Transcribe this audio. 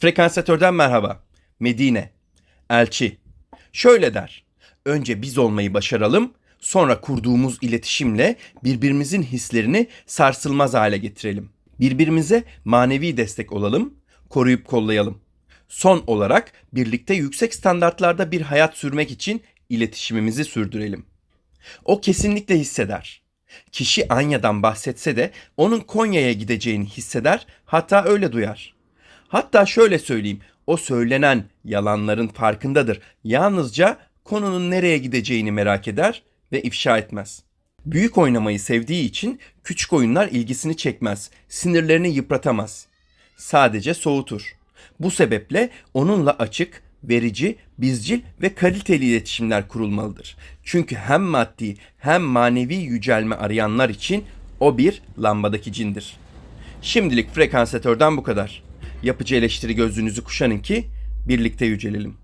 Frekansatörden merhaba. Medine. Elçi. Şöyle der. Önce biz olmayı başaralım, sonra kurduğumuz iletişimle birbirimizin hislerini sarsılmaz hale getirelim. Birbirimize manevi destek olalım, koruyup kollayalım. Son olarak birlikte yüksek standartlarda bir hayat sürmek için iletişimimizi sürdürelim. O kesinlikle hisseder. Kişi Anya'dan bahsetse de onun Konya'ya gideceğini hisseder, hatta öyle duyar. Hatta şöyle söyleyeyim, o söylenen yalanların farkındadır. Yalnızca konunun nereye gideceğini merak eder ve ifşa etmez. Büyük oynamayı sevdiği için küçük oyunlar ilgisini çekmez, sinirlerini yıpratamaz. Sadece soğutur. Bu sebeple onunla açık, verici, bizcil ve kaliteli iletişimler kurulmalıdır. Çünkü hem maddi hem manevi yücelme arayanlar için o bir lambadaki cindir. Şimdilik frekansatörden bu kadar. Yapıcı eleştiri gözlüğünüzü kuşanın ki birlikte yücelelim.